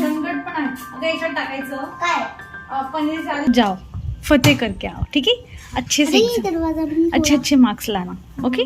पण आहे अगं याच्यात टाकायचं. काय? पनीर जाओ फतेह करके आओ ठीक है अच्छे से अच्छे. अच्छे marks Lana okay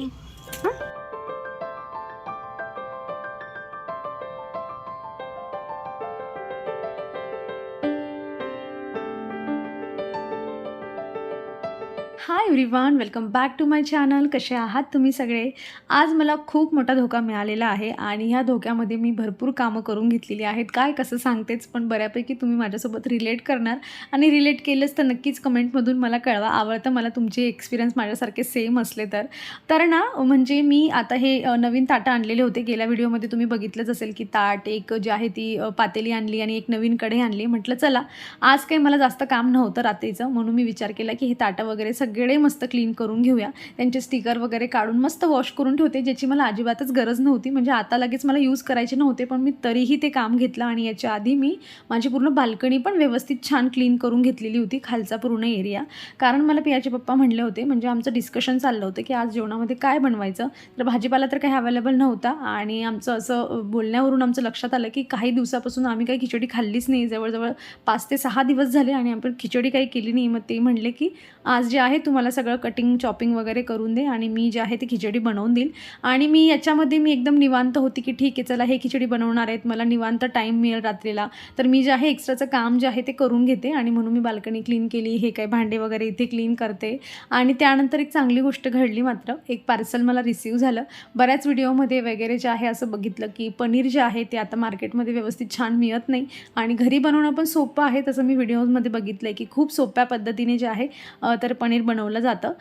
everyone welcome back to my channel कसे आहात तुम्ही सगळे? आज मला खूप मोठा धोका मिळालेला आहे आणि ह्या धोक्यामध्ये मी भरपूर कामं करून घेतलेली आहेत. काय कसं सांगतेच पण बऱ्यापैकी तुम्ही माझ्यासोबत रिलेट करणार. आणि रिलेट केलंच तर नक्कीच कमेंटमधून मला कळवा. आवडतं मला तुमचे एक्सपिरियन्स माझ्यासारखे सेम असले तर. तर ना म्हणजे मी आता हे नवीन ताटं आणलेले होते. गेल्या व्हिडिओमध्ये तुम्ही बघितलंच असेल की ताट एक जी आहे ती पातेली आणली आणि एक नवीन कढई आणली. म्हटलं चला आज काही मला जास्त काम नव्हतं रात्रीचं. म्हणून मी विचार केला की हे ताटं वगैरे सगळे मस्त क्लीन करून घेऊया. त्यांचे स्टिकर वगैरे काढून मस्त वॉश करून ठेवते ज्याची मला अजिबातच गरज नव्हती. म्हणजे आता लगेच मला यूज करायचे नव्हते पण मी तरीही ते काम घेतलं आणि याच्या आधी मी माझी पूर्ण बाल्कनी पण व्यवस्थित छान क्लीन करून घेतलेली होती खालचा पूर्ण एरिया कारण मला पियाचे पप्पा म्हणले होते म्हणजे आमचं डिस्कशन चाललं होतं की आज जेवणामध्ये काय बनवायचं? तर भाजीपाला तर काही अवेलेबल नव्हता आणि आमचं असं बोलण्यावरून आमचं लक्षात आलं की काही दिवसापासून आम्ही काही खिचडी खाल्लीच नाही. जवळजवळ पाच ते सहा दिवस झाले आणि आपण खिचडी काही केली नाही. मग ते म्हणले की आज जे आहे तुम्हाला सगळं कटिंग चॉपिंग वगैरे करून दे आणि मी जे आहे ती खिचडी बनवून देईल. आणि मी याच्यामध्ये मी एकदम निवांत होती की ठीक आहे चला हे खिचडी बनवणार आहेत मला निवांत टाईम मिळेल रात्रीला. तर मी जे आहे एक्स्ट्राचं काम जे आहे ते करून घेते आणि म्हणून मी बाल्कनी क्लीन केली हे काय भांडे वगैरे इथे क्लीन करते. आणि त्यानंतर एक चांगली गोष्ट घडली मात्र एक पार्सल मला रिसीव झालं. बऱ्याच व्हिडिओमध्ये वगैरे जे आहे असं बघितलं की पनीर जे आहे ते आता मार्केटमध्ये व्यवस्थित छान मिळत नाही. आणि घरी बनवणं पण सोपं आहे तसं मी व्हिडिओमध्ये बघितलं आहे की खूप सोप्या पद्धतीने जे आहे तर पनीर बनवलं जातं.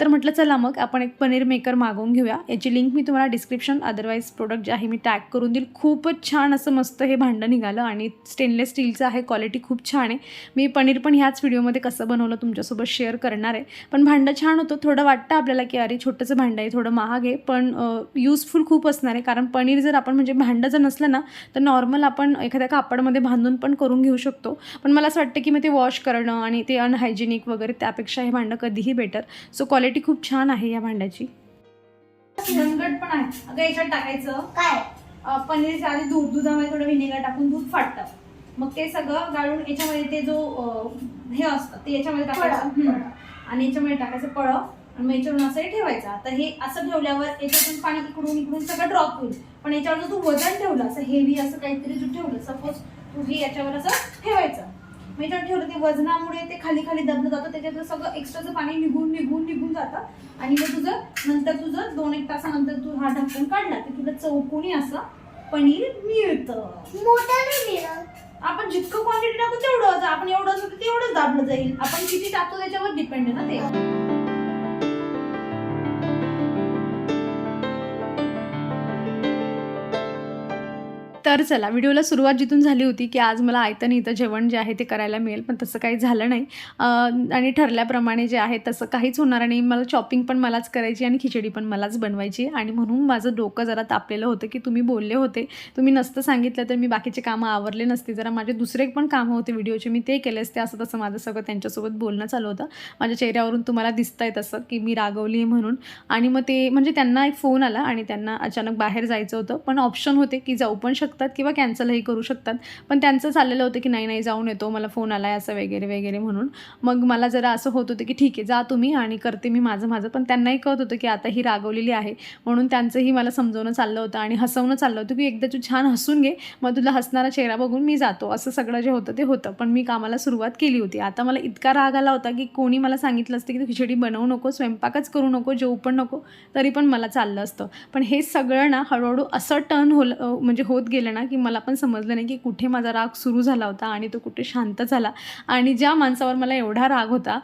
तर म्हटलं चला मग आपण एक पनीर मेकर मागवून घेऊया. याची लिंक मी तुम्हाला डिस्क्रिप्शन अदरवाईज प्रोडक्ट जे आहे मी टॅग करून देईल. खूपच छान असं मस्त हे भांडं निघालं आणि स्टेनलेस स्टीलचं आहे क्वालिटी खूप छान आहे. मी पनीर पण ह्याच व्हिडिओमध्ये कसं बनवलं तुमच्यासोबत शेअर करणार आहे. पण भांडं छान होतं. थोडं वाटतं आपल्याला की अरे छोटंसं भांडं आहे थोडं महाग आहे. पण यूजफुल खूप असणार आहे. कारण पनीर जर आपण म्हणजे भांडं जर नसलं ना तर नॉर्मल आपण एखाद्या कापडमध्ये बांधून पण करून घेऊ शकतो. पण मला असं वाटतं की मग ते वॉश करणं आणि ते अनहायजेनिक वगैरे त्यापेक्षा हे भांडं कधीही बेटर सो क्वालिटी खूप छान आहे या भांड्याची. झंझट पण आहे. अगं याच्यात टाकायचं. काय? अ, पनीरच्या आधी दूध दुधामध्ये थोडं व्हिनेगर टाकून दूध फाटतं. मग ते सगळं गाळून याच्यामध्ये ते जो हे असतं ते याच्यामध्ये टाकायचं. आणि याच्यामध्ये टाकायचं पळं आणि मग याच्यावरून असं हे ठेवायचं. आता हे असं ठेवल्यावर याच्यातून पाणी इकडून इकडून सगळं ड्रॉप होईल. पण याच्यावर जर तू वजन ठेवलं असं हेवी असं काहीतरी तू ठेवलं. सपोज तू हे याच्यावर असं ठेवायचं. मग याच्यावर ठेवलं ते वजनामुळे ते खाली खाली दबलं जातं त्याच्यातलं सगळं एक्स्ट्राचं पाणी निघून निघून निघून जातं. आणि मग तुझं नंतर तुझं दोन एक तासानंतर तू हा ढक्कन काढला की तुला चौकोनी असं पनीर मिळतं. मोठं नाही मिळत. आपण जितकं क्वांटिटी टाकू तेवढं आपण एवढं असं तेवढंच दाबलं जाईल. आपण किती टाकतो त्याच्यावर डिपेंड आहे ना ते. तर चला व्हिडिओला सुरुवात जिथून झाली होती की आज मला आयतं इथं जेवण जे आहे ते करायला मिळेल पण तसं काही झालं नाही. आणि ठरल्याप्रमाणे जे आहे तसं काहीच होणार नाही. मला शॉपिंग पण मलाच करायची आणि खिचडी पण मलाच बनवायची. आणि म्हणून माझं डोकं जरा तापलेलं होतं की तुम्ही बोलले होते. तुम्ही नसतं सांगितलं तर मी बाकीचे कामं आवरले नसते. जरा माझे दुसरे पण कामं होते व्हिडिओचे. मी ते केले असते असं तसं माझं सगळं त्यांच्यासोबत बोलणं चालू होतं. माझ्या चेहऱ्यावरून तुम्हाला दिसतंय तसं की मी रागवली आहे म्हणून. आणि मग ते म्हणजे त्यांना एक फोन आला आणि त्यांना अचानक बाहेर जायचं होतं. पण ऑप्शन होते की जाऊ पण शकतात किंवा कॅन्सलही करू शकतात. पण त्यांचं चाललेलं होतं की नाही नाही जाऊन येतो मला फोन आला आहे असं वगैरे वगैरे म्हणून. मग मला जरा असं होत होतं की ठीक आहे जा तुम्ही आणि करते मी माझं माझं. पण त्यांनाही कळत होतं की आता ही रागवलेली आहे. म्हणून त्यांचंही मला समजवणं चाललं होतं आणि हसवणं चाललं होतं की एकदा तू छान हसून घे मग तुला हसणारा चेहरा बघून मी जातो. असं सगळं जे होतं ते होतं. पण मी कामाला सुरुवात केली होती. आता मला इतका राग आला होता की कोणी मला सांगितलं असतं की तू खिचडी बनवू नको स्वयंपाकच करू नको जेवू पण नको तरी पण मला चाललं असतं. पण हे सगळं ना हळूहळू असं टर्न होलं म्हणजे होत गेलं ना की मला पण समजलं नाही की कुठे माझा राग सुरू झाला होता आणि तो कुठे शांत झाला. आणि ज्या माणसावर मला एवढा राग होता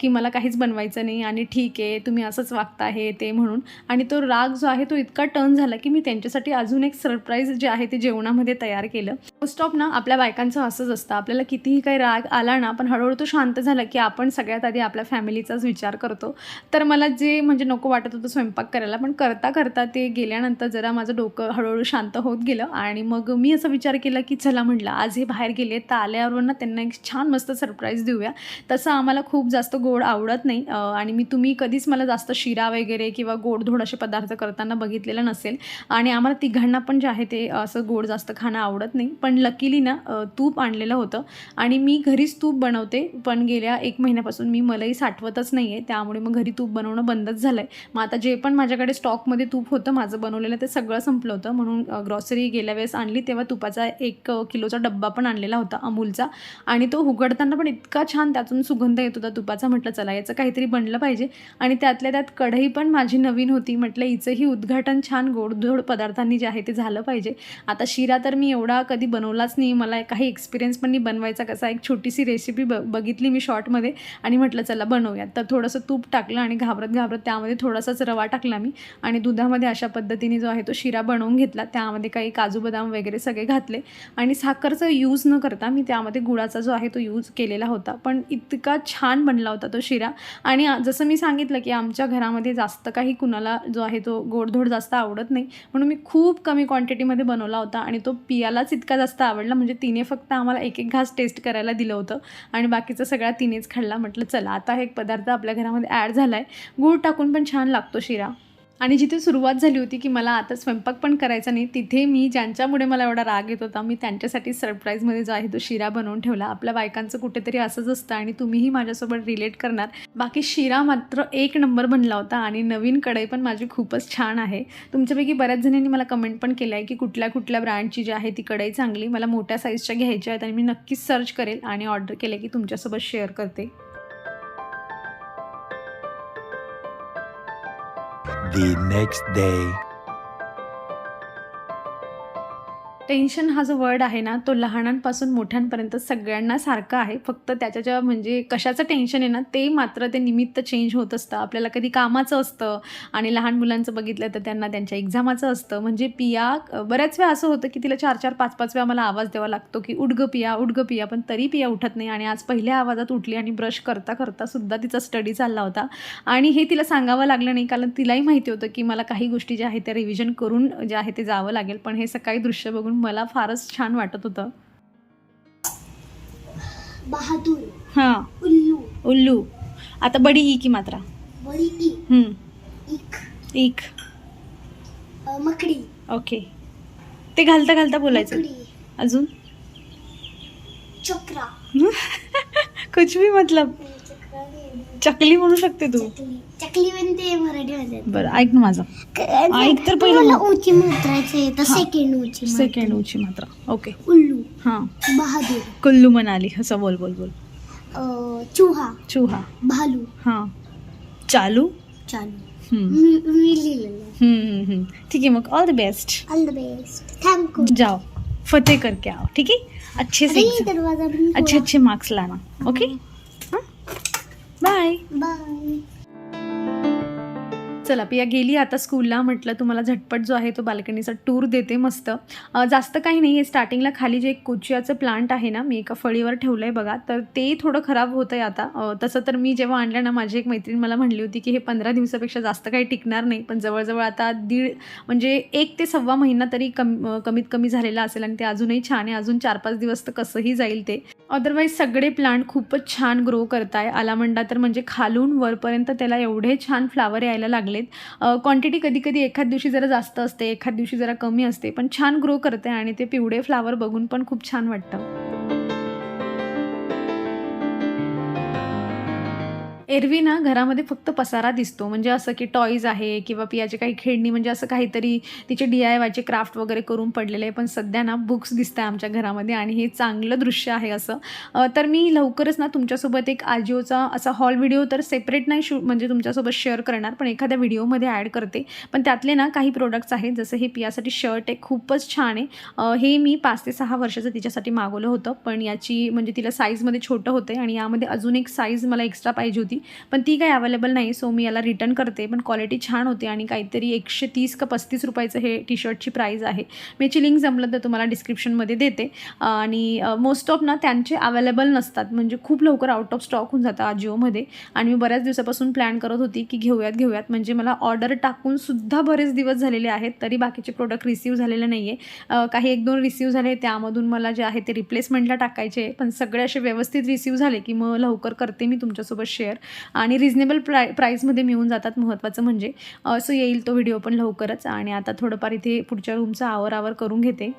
की मला काहीच बनवायचं नाही आणि ठीक आहे तुम्ही असंच वागता हे ते म्हणून. आणि तो राग जो आहे तो इतका टर्न झाला की मी त्यांच्यासाठी अजून एक सरप्राईज जे आहे ते जेवणामध्ये तयार केलं. मोस्ट ऑफ ना आपल्या बायकांचं असंच असतं. आपल्याला कितीही काही राग आला ना पण हळूहळू तो शांत झाला की आपण सगळ्यात आधी आपल्या फॅमिलीचाच विचार करतो. तर मला जे म्हणजे नको वाटत होतं स्वयंपाक करायला पण करता करता ते गेल्यानंतर जरा माझं डोकं हळूहळू शांत होत गेलं आणि मग मग मी असा विचार केला की चला म्हटलं आज हे बाहेर गेले तर आल्यावर ना त्यांना एक छान मस्त सरप्राईज देऊया. तसं आम्हाला खूप जास्त गोड आवडत नाही. आणि मी तुम्ही कधीच मला जास्त शिरा वगैरे किंवा गोडधोड असे पदार्थ करताना बघितलेलं नसेल. आणि आम्हाला तिघांना पण जे आहे ते असं गोड जास्त खाणं आवडत नाही. पण लकीली ना तूप आणलेलं होतं. आणि मी घरीच तूप बनवते. पण गेल्या एक महिन्यापासून मी मलाही साठवतच नाही आहे त्यामुळे मग घरी तूप बनवणं बंदच झालं आहे मग आता जे पण माझ्याकडे स्टॉकमध्ये तूप होतं माझं बनवलेलं ते सगळं संपलं होतं. म्हणून ग्रॉसरी गेल्या वेळेस आणली तेव्हा तुपाचा एक किलोचा डब्बा पण आणलेला होता अमूलचा. आणि तो उघडताना पण इतका छान त्यातून सुगंध येत होता तुपाचा म्हटलं चला याचं काहीतरी बनलं पाहिजे. आणि त्यातल्या त्यात कढई पण माझी नवीन होती म्हटलं हिचंही उद्घाटन छान गोडधोड पदार्थांनी जे आहे ते झालं पाहिजे. आता शिरा तर मी एवढा कधी बनवलाच नाही मला काही एक्सपिरियन्स पण नाही बनवायचा कसा एक छोटीशी रेसिपी ब बघितली मी शॉर्टमध्ये आणि म्हटलं चला बनवूयात. तर थोडंसं तूप टाकलं आणि घाबरत घाबरत त्यामध्ये थोडासाच रवा टाकला मी. आणि दुधामध्ये अशा पद्धतीने जो आहे तो शिरा बनवून घेतला. त्यामध्ये काही काजू बदाम वगैरे सगळे घातले. आणि साखरचा यूज न करता मी त्यामध्ये गुळाचा जो आहे तो यूज केलेला होता. पण इतका छान बनला होता तो शिरा. आणि जसं मी सांगितलं की आमच्या घरामध्ये जास्त काही कुणाला जो आहे तो गोडधोड जास्त आवडत नाही. म्हणून मी खूप कमी क्वांटिटीमध्ये बनवला होता. आणि तो पियालाच इतका जास्त आवडला. म्हणजे तिने फक्त आम्हाला एक एक घास टेस्ट करायला दिलं होतं. आणि बाकीचं सगळ्या तिनेच खाल्ला. म्हटलं चला आता हा एक पदार्थ आपल्या घरामध्ये ॲड झाला आहे गूळ टाकून पण छान लागतो शिरा. आणि जिथे सुरुवात झाली होती की मला आता स्वयंपाक पण करायचा नाही तिथे मी ज्यांच्यामुळे मला एवढा राग येत होता मी त्यांच्यासाठी सरप्राईजमध्ये जो आहे तो शिरा बनवून ठेवला. आपल्या बायकांचं कुठेतरी असंच असतं आणि तुम्हीही माझ्यासोबत रिलेट करणार. बाकी शिरा मात्र एक नंबर बनला होता आणि नवीन कढई पण माझी खूपच छान आहे. तुमच्यापैकी बऱ्याच जणांनी मला कमेंट पण केलं आहे की कुठल्या कुठल्या ब्रँडची जी आहे ती कढई चांगली मला मोठ्या साईजच्या घ्यायच्या आहेत आणि मी नक्कीच सर्च करेल आणि ऑर्डर केले की तुमच्यासोबत शेअर करते. The next day. टेन्शन हा जो वर्ड आहे ना तो लहानांपासून मोठ्यांपर्यंत सगळ्यांना सारखा आहे. फक्त त्याच्या ज्या म्हणजे कशाचं टेन्शन आहे ना ते मात्र ते निमित्त चेंज होत असतं. आपल्याला कधी कामाचं असतं आणि लहान मुलांचं बघितलं तर त्यांना त्यांच्या एक्झामाचं असतं. म्हणजे पिया बऱ्याच वेळा असं होतं की तिला चार चार पाच पाच वेळा मला आवाज द्यावा लागतो की उडगं पिया उडगं पिया पण तरी पिया उठत नाही. आणि आज पहिल्या आवाजात उठली आणि ब्रश करता करता सुद्धा तिचा स्टडी चालला होता. आणि हे तिला सांगावं लागलं नाही कारण तिलाही माहिती होतं की मला काही गोष्टी ज्या आहेत त्या रिव्हिजन करून जे आहे ते जावं लागेल. पण हे सकाळी दृश्य बघून मला फारच छान वाटत होतं. बहादूर हां. उल्लू. उल्लू. आता बडी ई की मात्रा. बड़ी ई. हम्म, इक मकडी. ओके. ते घालता घालता बोलायचं. अजून? चक्रा. कुछ भी मतलब. चकली म्हणू शकते तू. चकली. म्हणते मराठीमध्ये बरं ऐक ना माझं. ऐक तर पहिलं. मला उंची मात्रायचे तर. सेकंड मात्रा. सेकंड उची मात्रा. ओके उल्लू. हां. बहादूर. कुल्लू मनाली असं बोल बोल बोल. चुहा. चुहा. भालू. हां. चालू? चालू. मी लिहिलेलं. ठीक है मग all the best all the best thank you जाओ. फतेह करके आओ. ठीक है अच्छे से अच्छे अच्छे मार्क्स लाना. ओके बाय बाय चला पिया गेली आता स्कूलला म्हटलं तुम्हाला झटपट जो आहे तो बाल्कनीचा टूर देते मस्त. जास्त काही नाही आहे स्टार्टिंगला खाली जे एक कोचियाचं प्लांट आहे ना मी एका फळीवर ठेवलं आहे बघा. तर ते थोडं खराब होतं आहे आता तसं तर मी जेव्हा आणलं ना माझी एक मैत्रीण मला म्हणली होती की हे पंधरा दिवसापेक्षा जास्त काही टिकणार नाही पण जवळजवळ आता दीड म्हणजे एक ते सव्वा महिना तरी कम कमीत कमी झालेला असेल आणि ते अजूनही छान आहे. अजून चार पाच दिवस तर कसंही जाईल ते. अदरवाईज सगळे प्लांट खूपच छान ग्रो करताय. आलामंडा तर म्हणजे खालून वरपर्यंत त्याला एवढे छान फ्लावर यायला लागले लागलेत. क्वांटिटी कधी कधी एखाद दिवशी जरा जास्त असते एखाद दिवशी जरा कमी असते पण छान ग्रो करते आणि ते पिवळे फ्लावर बघून पण खूप छान वाटतं. एरवी ना घरामध्ये फक्त पसारा दिसतो. म्हणजे असं की टॉईज आहे किंवा पियाचे काही खेळणी म्हणजे असं काहीतरी तिचे डी आय वायचे क्राफ्ट वगैरे करून पडलेले आहे. पण सध्या ना बुक्स दिसत आहे आमच्या घरामध्ये आणि हे चांगलं दृश्य आहे असं. तर मी लवकरच ना तुमच्यासोबत एक आजिओचा असा हॉल व्हिडिओ तर सेपरेट नाही शूट म्हणजे तुमच्यासोबत शेअर करणार पण एखाद्या व्हिडिओमध्ये ॲड करते. पण त्यातले ना काही प्रोडक्ट्स आहेत जसं हे पियासाठी शर्ट आहे खूपच छान आहे. हे मी पाच ते सहा वर्षाचं तिच्यासाठी मागवलं होतं. पण याची म्हणजे तिला साईजमध्ये छोटं होतं आणि यामध्ये अजून एक साईज मला एक्स्ट्रा पाहिजे होती. पण ती काही अवेलेबल नाही सो मी याला रिटर्न करते. पण क्वालिटी छान होती आणि काहीतरी एकशे तीस का पस्तीस रुपयाचं हे टी शर्टची प्राईज आहे. मी याची लिंक जमलं तर तुम्हाला डिस्क्रिप्शनमध्ये देते. आणि मोस्ट ऑफ ना त्यांचे अवेलेबल नसतात. म्हणजे खूप लवकर आउट ऑफ स्टॉक होऊन जातं आजिओमध्ये आणि मी बऱ्याच दिवसापासून प्लॅन करत होती की घेऊयात घेऊयात. म्हणजे मला ऑर्डर टाकून सुद्धा बरेच दिवस झालेले आहेत तरी बाकीचे प्रोडक्ट रिसिव्ह झालेले नाही आहे काही एक दोन रिसिव्ह झाले त्यामधून मला जे आहे ते रिप्लेसमेंटला टाकायचे. पण सगळे असे व्यवस्थित रिसिव्ह झाले की मग लवकर करते मी तुमच्यासोबत शेअर आणि रिजनेबल प्राय प्राईजमध्ये मिळून जातात महत्त्वाचं म्हणजे. असं येईल तो व्हिडिओ पण लवकरच आणि आता थोडंफार इथे पुढच्या रूमचा आवर आवर करून घेते.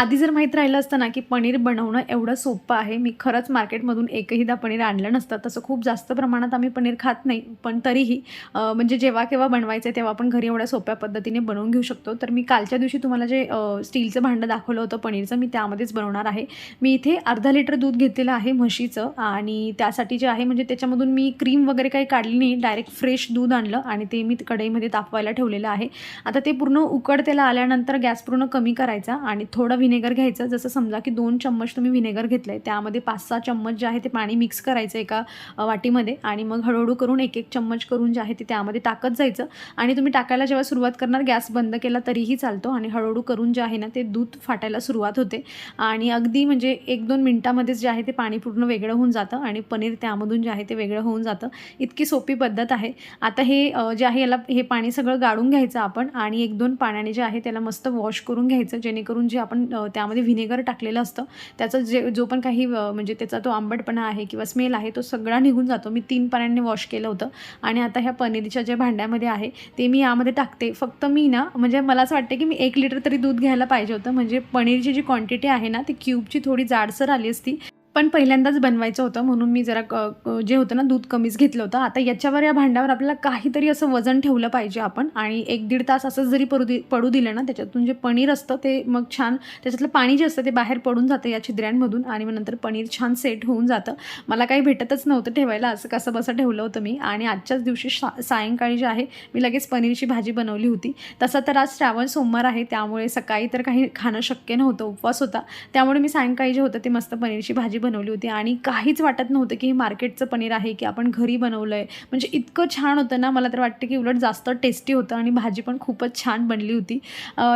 आधी जर माहीत राहिलं असतं ना की पनीर बनवणं एवढं सोपं आहे मी खरंच मार्केटमधून एकहीदा पनीर आणलं नसतं. तसं खूप जास्त प्रमाणात आम्ही पनीर खात नाही पण तरीही म्हणजे जेव्हा केव्हा बनवायचं आहे तेव्हा आपण घरी एवढ्या सोप्या पद्धतीने बनवून घेऊ शकतो. तर मी कालच्या दिवशी तुम्हाला जे स्टीलचं भांडं दाखवलं होतं पनीरचं मी त्यामध्येच बनवणार आहे. मी इथे अर्धा लिटर दूध घेतलेलं आहे म्हशीचं आणि त्यासाठी जे आहे म्हणजे त्याच्यामधून मी क्रीम वगैरे काही काढली नाही डायरेक्ट फ्रेश दूध आणलं आणि ते मी कढईमध्ये तापवायला ठेवलेलं आहे. आता ते पूर्ण उकडतेला आल्यानंतर गॅस पूर्ण कमी करायचा आणि थोडं व्हिनेगर घ्यायचं. जसं समजा की दोन चम्मच तुम्ही व्हिनेगर घेतलं आहे त्यामध्ये पाच सहा चम्मच जे आहे ते पाणी मिक्स करायचं एका वाटीमध्ये आणि मग हळूहळू करून एक एक चम्मच करून जे आहे ते त्यामध्ये टाकत जायचं. आणि तुम्ही टाकायला जेव्हा सुरुवात करणार गॅस बंद केला तरीही चालतो आणि हळूहळू करून जे आहे ना ते दूध फाटायला सुरुवात होते. आणि अगदी म्हणजे एक दोन मिनटामध्येच जे आहे ते पाणी पूर्ण वेगळं होऊन जातं आणि पनीर त्यामधून जे आहे ते वेगळं होऊन जातं. इतकी सोपी पद्धत आहे. आता हे जे आहे याला हे पाणी सगळं गाळून घ्यायचं आपण आणि एक दोन पाण्याने जे आहे त्याला मस्त वॉश करून घ्यायचं जेणेकरून जे आपण त्यामध्ये व्हिनेगर टाकलेलं असतं. त्याचं जे जो पण काही म्हणजे त्याचा तो आंबटपणा आहे किंवा स्मेल आहे तो सगळा निघून जातो. मी तीन पाण्याने वॉश केलं होतं. आणि आता ह्या पनीरच्या ज्या भांड्यामध्ये आहे ते मी यामध्ये टाकते. फक्त मी ना म्हणजे मला असं वाटतं की मी एक लिटर तरी दूध घ्यायला पाहिजे होतं. म्हणजे पनीरची जी क्वांटिटी आहे ना ती क्यूबची थोडी जाडसर आली असती. पण पहिल्यांदाच बनवायचं होतं म्हणून मी जरा क- जे होतं ना दूध कमीच घेतलं होतं. आता याच्यावर या भांड्यावर आपल्याला काहीतरी असं वजन ठेवलं पाहिजे आपण. आणि एक दीड तास असंच जरी पडू दि पडू दिलं ना त्याच्यातून जे पनीर असतं ते मग छान त्याच्यातलं पाणी जे असतं ते बाहेर पडून जातं या छिद्र्यांमधून आणि मग नंतर पनीर छान सेट होऊन जातं. मला काही भेटतच नव्हतं ठेवायला असं कसं बसं ठेवलं होतं मी. आणि आजच्याच दिवशी शा सायंकाळी जे आहे मी लगेच पनीरची भाजी बनवली होती. तसं तर आज श्रावण सोमवार आहे त्यामुळे सकाळी तर काही खाणं शक्य नव्हतं उपवास होता. त्यामुळे मी सायंकाळी जे होतं ते मस्त पनीरची भाजी बनवली होती आणि काहीच वाटत नव्हतं की हे मार्केटचं पनीर आहे की आपण घरी बनवलं आहे म्हणजे इतकं छान होतं ना मला तर वाटतं की उलट जास्त टेस्टी होतं आणि भाजी पण खूपच छान बनली होती.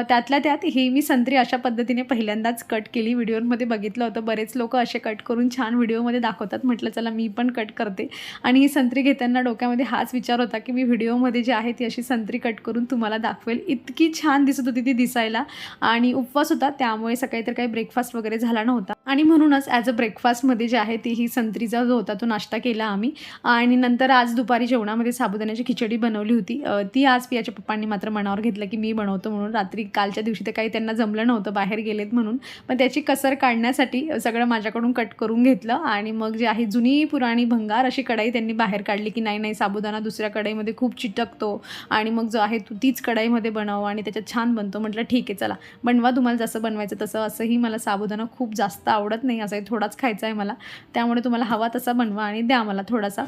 त्यातल्या त्यात ही मी संत्री अशा पद्धतीने पहिल्यांदाच कट केली. व्हिडिओमध्ये बघितलं होतं बरेच लोक असे कट करून छान व्हिडिओमध्ये दाखवतात. म्हटलं चला मी पण कट करते. आणि ही संत्री घेताना डोक्यामध्ये हाच विचार होता की मी व्हिडिओमध्ये जी आहे ती अशी संत्री कट करून तुम्हाला दाखवेल. इतकी छान दिसत होती ती दिसायला. आणि उपवास होता त्यामुळे सकाळी तर काही ब्रेकफास्ट वगैरे झाला नव्हता. आणि म्हणूनच ॲज अ ब्रेक ब्रेकफास्टमध्ये जे आहे ती ही संत्रीचा जो होता तो नाश्ता केला आम्ही. आणि नंतर आज दुपारी जेवणामध्ये साबुदाण्याची खिचडी बनवली होती. ती आज पियाच्या पप्पांनी मात्र मनावर घेतलं की मी बनवतो म्हणून. रात्री कालच्या दिवशी तर काही त्यांना जमलं नव्हतं बाहेर गेलेत म्हणून. पण त्याची कसर काढण्यासाठी सगळं माझ्याकडून कट करून घेतलं. आणि मग जे आहे जुनी पुराणी भंगार अशी कढाई त्यांनी बाहेर काढली की नाही नाही साबुदाणा दुसऱ्या कढईमध्ये खूप चिटकतो. आणि मग जो आहे तू तीच कढाईमध्ये बनव आणि त्याच्यात छान बनतो. म्हटलं ठीक आहे चला. बनवा तुम्हाला जसं बनवायचं तसं. असंही मला साबुदाणा खूप जास्त आवडत नाही. असं थोडाच खायचा आहे मला. त्यामुळे तुम्हाला हवा तसा बनवा आणि द्या मला थोडासा.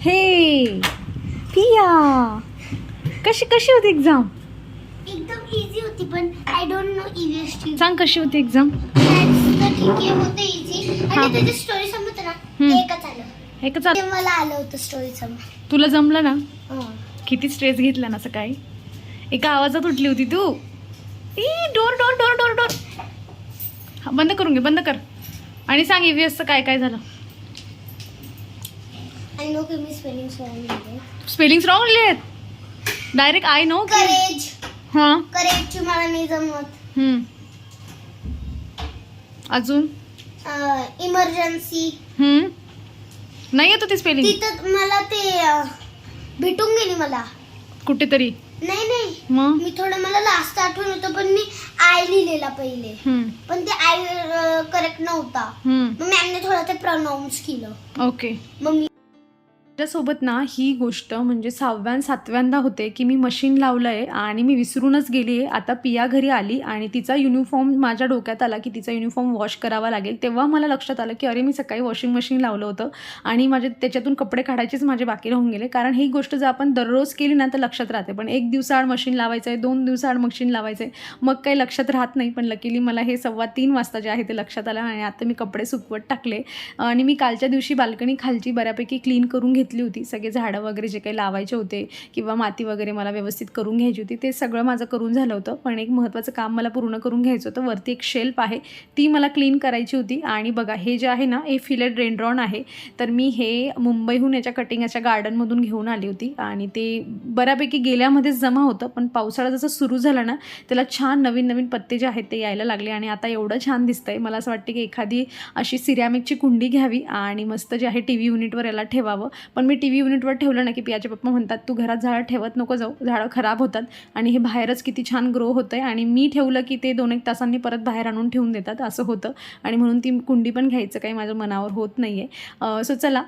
हे पिया कशी कशी होती एक्झाम एकदम इझी होती पण आय डोंट नो ईव्हीएस ची. सांग कशी होती एक्झाम हा. एकच आलं. मला आलं होतं स्टोरी तुला जमलं ना? किती स्ट्रेस घेतला ना सकाळी? एका आवाजात उठली होती तू. ई डोर डोर डोर डोर डोर. हा, बंद करून घे बंद कर. आणि सांग ई व्ही काय काय झालं? आय नो की मी spelling sorry spellings wrong direct I know courage हां? करेजची मला नाही जमत. अजून? इमर्जन्सी हम्म. नाही येतो ती स्पेलिंग तिथं मला ते भेटून गेली मला. कुठेतरी. नाही नाही. मी थोडं मला लास्ट आठवण होतं पण मी आय लिहिलेला पहिले. पण ते आय करेक्ट नव्हता. मग मॅमने थोडं ते प्रनाऊन्स केलं. ओके मग मी त्याच्यासोबत ना ही गोष्ट म्हणजे सहाव्या सातव्यांदा होते की मी मशीन लावलं आहे आणि मी विसरूनच गेली आहे आता पिया घरी आली आणि तिचा युनिफॉर्म माझ्या डोक्यात आला की तिचा युनिफॉर्म वॉश करावा लागेल. तेव्हा मला लक्षात आलं की अरे मी सकाळी वॉशिंग मशीन लावलं होतं आणि माझे त्याच्यातून कपडे काढायचेच माझे बाकी राहून गेले. कारण ही गोष्ट जर आपण दररोज केली ना तर लक्षात राहते. पण एक दिवसाआड मशीन लावायचं आहे दोन दिवसाआड मशीन लावायचं आहे मग काही लक्षात राहत नाही. पण लकीली मला हे सव्वा तीन वाजता जे आहे ते लक्षात आलं आणि आता मी कपडे सुकवत टाकले आणि मी कालच्या दिवशी बाल्कनी खालची बऱ्यापैकी क्लीन करून घेतली. घेतली होती. सगळे झाडं वगैरे जे काही लावायचे होते किंवा माती वगैरे मला व्यवस्थित करून घ्यायची होती ते सगळं माझं करून झालं होतं. पण एक महत्त्वाचं काम मला पूर्ण करून घ्यायचं होतं. वरती एक शेल्फ आहे ती मला क्लीन करायची होती. आणि बघा हे जे आहे ना हे फिलेट रेनड्रॉन आहे. तर मी हे मुंबईहून याच्या कटिंग याच्या गार्डनमधून घेऊन आली होती. आणि ते बऱ्यापैकी गेल्यामध्येच जमा होतं. पण पावसाळा जसं सुरू झाला ना त्याला छान नवीन नवीन पत्ते जे आहेत ते यायला लागले. आणि आता एवढं छान दिसतंय. मला असं वाटतं की एखादी अशी सिरॅमिकची कुंडी घ्यावी आणि मस्त जे आहे टी व्ही युनिटवर याला ठेवावं. पण मी टी व्ही युनिटवर ठेवलं ना की पियाचे पप्पा म्हणतात तू घरात झाडं ठेवत नको जाऊ झाडं खराब होतात आणि हे बाहेरच किती छान ग्रो होतं आहे आणि मी ठेवलं की ते दोन एक तासांनी परत बाहेर आणून ठेवून देतात असं होतं. आणि म्हणून ती कुंडी पण घ्यायचं काही माझ्या मनावर होत नाही आहे सो चला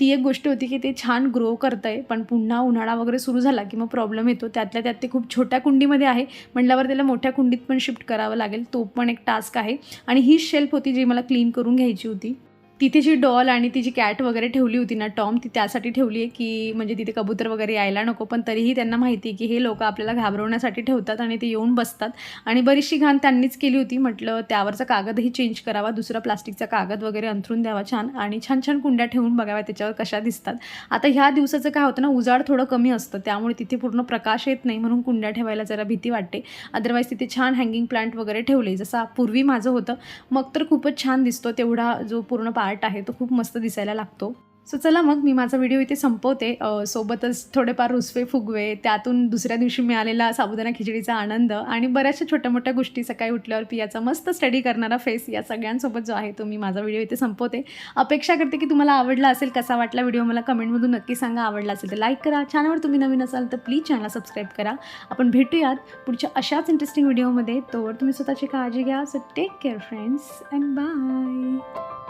ती एक गोष्ट होती की ते छान ग्रो करतं आहे पण पुन्हा उन्हाळा वगैरे सुरू झाला की मग प्रॉब्लेम येतो. त्यातल्या त्यात ते खूप छोट्या कुंडीमध्ये आहे. म्हटल्यावर त्याला मोठ्या कुंडीत पण शिफ्ट करावं लागेल तो पण एक टास्क आहे. आणि ही शेल्फ होती जी मला क्लीन करून घ्यायची होती. तिथे जी डॉल आणि ती जी कॅट वगैरे ठेवली होती ना टॉम ती त्यासाठी ठेवली आहे की म्हणजे तिथे कबूतर वगैरे यायला नको पण तरीही त्यांना माहिती आहे की हे लोक आपल्याला घाबरवण्यासाठी ठेवतात आणि ते येऊन बसतात. आणि बरीचशी घाण त्यांनीच केली होती म्हटलं त्यावरचा कागदही चेंज करावा दुसरा प्लास्टिकचा कागद वगैरे अंथरून द्यावा छान. आणि छान छान कुंड्या ठेवून बघाव्या त्याच्यावर कशा दिसतात. आता ह्या दिवसाचं काय होतं ना उजाड थोडं कमी असतं त्यामुळे तिथे पूर्ण प्रकाश येत नाही म्हणून कुंड्या ठेवायला जरा भीती वाटते. अदरवाईज तिथे छान हँगिंग प्लांट वगैरे ठेवले जसं पूर्वी माझं होतं. मग तर खूपच छान दिसतो तेवढा जो पूर्ण पार्ट आहे तो खूप मस्त दिसायला लागतो. सो चला मग मी माझा व्हिडिओ इथे संपवते. सोबतच थोडेफार रुसवे फुगवे त्यातून दुसऱ्या दिवशी मिळालेला साबुदाणा खिचडीचा आनंद आणि बऱ्याचशा छोट्या मोठ्या गोष्टी सकाळी उठल्यावर पियाचा मस्त स्टडी करणारा फेस या सगळ्यांसोबत जो आहे तो मी माझा व्हिडिओ इथे संपवते. अपेक्षा करते की तुम्हाला आवडला असेल कसा वाटला व्हिडिओ मला कमेंटमधून नक्की सांगा. आवडला असेल तर लाईक करा. चॅनलवर तुम्ही नवीन असाल तर प्लीज चॅनल सबस्क्राईब करा. आपण भेटूयात पुढच्या अशाच इंटरेस्टिंग व्हिडिओमध्ये तोवर तुम्ही स्वतःची काळजी घ्या. So take care friends and bye